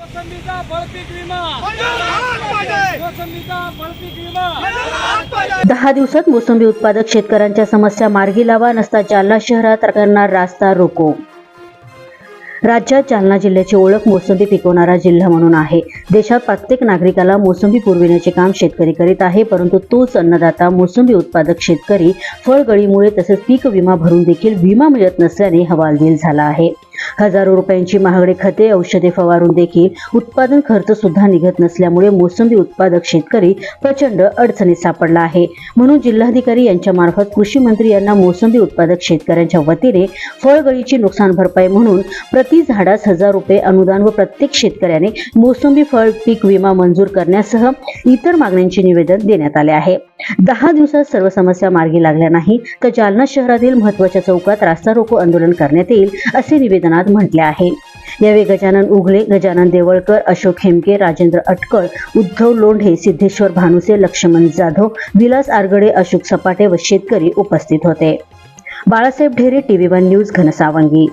मोसंबीचा फळपीक विमा. दहा दिवसात मोसंबी उत्पादक शेतकऱ्यांच्या समस्या मार्गी लावा नसता जालना शहरात करणार रास्ता रोको. राज्यात जालना जिल्ह्याची ओळख मोसंबी पिकवणारा जिल्हा म्हणून आहे. देशात प्रत्येक नागरिकाला मोसंबी पुरविण्याचे काम शेतकरी करीत आहे परंतु तोच अन्नदाता मोसंबी उत्पादक शेतकरी फळगळीमुळे तसेच पीक विमा भरून देखील विमा मिळत नसल्याने हवालदिल झाला आहे. हजारो रुपयांची महागडे खते औषधे फवारून देखील उत्पादन खर्च सुद्धा निघत नसल्यामुळे मोसंबी उत्पादक शेतकरी प्रचंड अडचणीत सापडला आहे. म्हणून जिल्हाधिकारी यांच्या मार्फत कृषी मंत्री यांना मोसंबी उत्पादक शेतकऱ्यांच्या वतीने फळगळीची नुकसान भरपाई म्हणून प्रति झाडास हजार रुपये अनुदान व प्रत्येक शेतकऱ्याने मोसंबी फळ पीक विमा मंजूर करण्यासह इतर मागण्यांचे निवेदन देण्यात आले आहे. दहा दिवसात सर्व समस्या मार्गी लागल्या नाही तर जालना शहरातील महत्त्वाच्या चौकात रास्ता रोको आंदोलन करण्यात येईल असे निवेदन निवेदनात म्हटले आहे. यावेळी गजानन उघले गजानन देवळकर अशोक हेमके राजेंद्र अटकळ उद्धव लोंढे सिद्धेश्वर भानुसे लक्ष्मण जाधव विलास आरगडे अशोक सपाटे व शेतकरी उपस्थित होते. Balasaheb Dhere TV one news Ghansawangi.